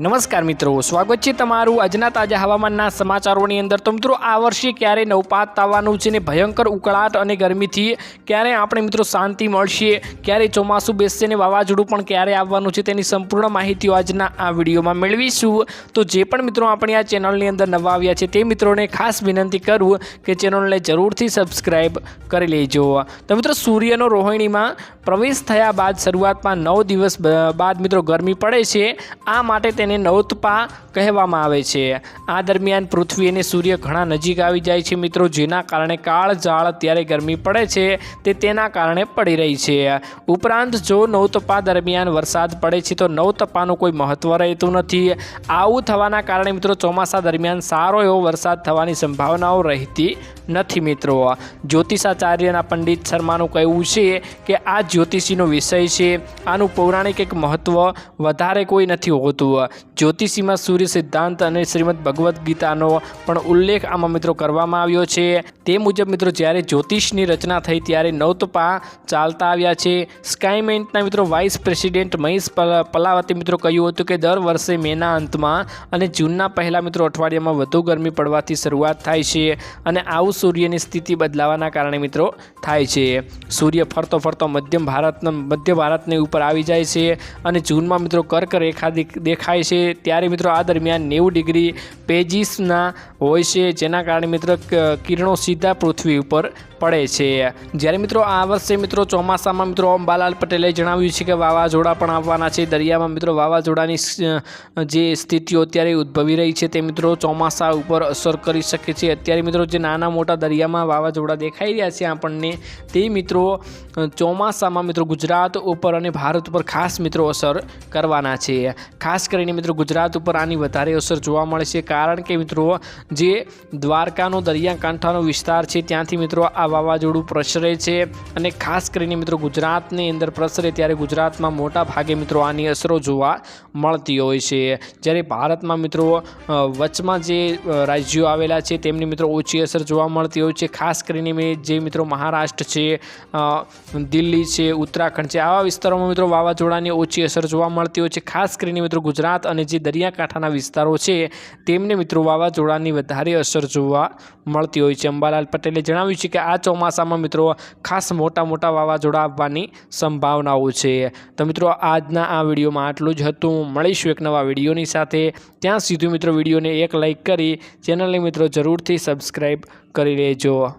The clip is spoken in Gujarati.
નમસ્કાર મિત્રો, સ્વાગત છે તમારું આજના તાજા હવામાનના સમાચારોની અંદર. તો મિત્રો, આ વર્ષે ક્યારે નવપાત આવવાનું છે ને ભયંકર ઉકળાટ અને ગરમીથી ક્યારે આપણે મિત્રો શાંતિ મળશે, ક્યારે ચોમાસું બેસશે ને વાવાઝોડું પણ ક્યારે આવવાનું છે તેની સંપૂર્ણ માહિતીઓ આજના આ વિડીયોમાં મેળવીશું. તો જે પણ મિત્રો આપણે આ ચેનલની અંદર નવા આવ્યા છે તે મિત્રોને ખાસ વિનંતી કરું કે ચેનલને જરૂરથી સબસ્ક્રાઈબ કરી લેજો. તો મિત્રો, સૂર્યનો રોહિણીમાં પ્રવેશ થયા બાદ શરૂઆતમાં નવ દિવસ બાદ મિત્રો ગરમી પડે છે. આ માટે તેને નવતપા કહેવામાં આવે છે. આ દરમિયાન પૃથ્વી અને સૂર્ય ઘણા નજીક આવી જાય છે મિત્રો, જેના કારણે કાળઝાળ અત્યારે ગરમી પડે છે, તે તેના કારણે પડી રહી છે. ઉપરાંત જો નવતપા દરમિયાન વરસાદ પડે છે, તો નવતપાનું કોઈ મહત્ત્વ રહેતું નથી. આવું થવાના કારણે મિત્રો, ચોમાસા દરમિયાન સારો એવો વરસાદ થવાની સંભાવનાઓ રહેતી નથી મિત્રો. જ્યોતિષાચાર્યના પંડિત શર્માનું કહેવું છે કે આ જ્યોતિષીનો વિષય છે. આનું પૌરાણિક એક મહત્ત્વ વધારે કોઈ નથી હોતું. જ્યોતિષીમાં સૂર્ય સિદ્ધાંત અને શ્રીમદ ભગવદ્ ગીતાનો પણ ઉલ્લેખ આમાં મિત્રો કરવામાં આવ્યો છે. તે મુજબ મિત્રો જ્યારે જ્યોતિષની રચના થઈ ત્યારે નવતપા ચાલતા આવ્યા છે. સ્કાયમેન્ટના મિત્રો વાઇસ પ્રેસિડેન્ટ મહેશ પલ- પલાવતે મિત્રો કહ્યું હતું કે દર વર્ષે મેના અંતમાં અને જૂનના પહેલાં મિત્રો અઠવાડિયામાં વધુ ગરમી પડવાથી શરૂઆત થાય છે. અને આવું સૂર્યની સ્થિતિ બદલાવાના કારણે મિત્રો થાય છે. સૂર્ય ફરતો ફરતો મધ્યમ ભારતના, મધ્ય ભારતની ઉપર આવી જાય છે અને જૂનમાં મિત્રો કર્ક રેખા દેખ- દેખાય છે. ત્યારે મિત્રો આ દરમિયાન નેવું ડિગ્રી પેજીસના હોય છે, જેના કારણે મિત્રો કિરણો સીધા પૃથ્વી ઉપર પડે છે. જ્યારે મિત્રો આ વર્ષે મિત્રો ચોમાસામાં મિત્રો અંબાલાલ પટેલે જણાવ્યું છે કે વાવાઝોડા પણ આવવાના છે. દરિયામાં મિત્રો વાવાઝોડાની જે સ્થિતિઓ અત્યારે ઉદ્ભવી રહી છે તે મિત્રો ચોમાસા ઉપર અસર કરી શકે છે. અત્યારે મિત્રો જે નાના મોટા દરિયામાં વાવાઝોડા દેખાઈ રહ્યા છે આપણને, તે મિત્રો ચોમાસામાં મિત્રો ગુજરાત ઉપર અને ભારત ઉપર ખાસ મિત્રો અસર કરવાના છે. ખાસ કરીને મિત્રો ગુજરાત ઉપર આની વધારે અસર જોવા મળે છે. કારણ કે મિત્રો, જે દ્વારકાનો દરિયાકાંઠાનો વિસ્તાર છે, ત્યાંથી મિત્રો આ વાવાઝોડું પ્રસરે છે અને ખાસ કરીને મિત્રો ગુજરાતની અંદર પ્રસરે ત્યારે ગુજરાતમાં મોટા ભાગે મિત્રો આની અસરો જોવા મળતી હોય છે. જ્યારે ભારતમાં મિત્રો વચમાં જે રાજ્યો આવેલા છે તેમની મિત્રો ઓછી અસર જોવા મળતી હોય છે. ખાસ કરીને જે મિત્રો મહારાષ્ટ્ર છે દિલ્હી છે, ઉત્તરાખંડ છે, આવા વિસ્તારોમાં મિત્રો વાવાઝોડાની ઓછી અસર જોવા મળતી હોય છે. ખાસ કરીને મિત્રો ગુજરાત અને જે દરિયાકાંઠાના વિસ્તારો છે તેમને મિત્રો વાવાઝોડાની વધારે અસર જોવા મળતી હોય છે. અંબાલાલ પટેલે જણાવ્યું છે કે આ ચોમાસામાં મિત્રો ખાસ મોટા મોટા વાવાઝોડા આવવાની સંભાવનાઓ છે. તો મિત્રો આજના આ વિડીયોમાં આટલું જ હતું. મળીશું એક નવા વિડીયોની સાથે. ત્યાં સુધી મિત્રો વિડીયોને એક લાઈક કરી ચેનલને મિત્રો જરૂરથી સબસ્ક્રાઈબ કરી લેજો.